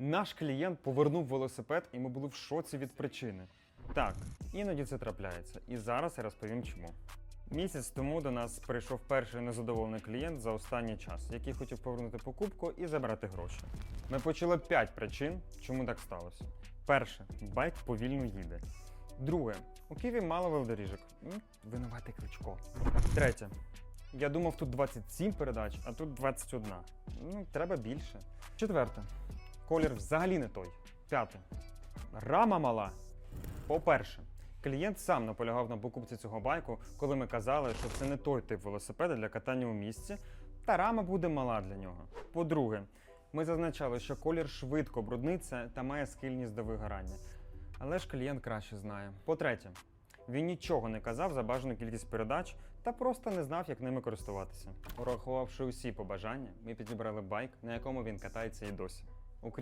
Наш клієнт повернув велосипед, і ми були в шоці від причини. Так, іноді це трапляється, і зараз я розповім чому. Місяць тому до нас прийшов перший незадоволений клієнт за останній час, який хотів повернути покупку і забрати гроші. Ми почули 5 причин, чому так сталося. Перше, байк повільно їде. Друге, у Києві мало велодоріжок. Винуватий кличко. Третє. Я думав, тут 27 передач, а тут 21. Ну, треба більше. Четверте. Колір взагалі не той. П'яте. Рама мала. По-перше, клієнт сам наполягав на покупці цього байку, коли ми казали, що це не той тип велосипеда для катання у місті, та рама буде мала для нього. По-друге, ми зазначали, що колір швидко брудниться та має схильність до вигорання. Але ж клієнт краще знає. По-третє, він нічого не казав за бажану кількість передач та просто не знав, як ними користуватися. Урахувавши усі побажання, ми підібрали байк, на якому він катається і досі. Окрім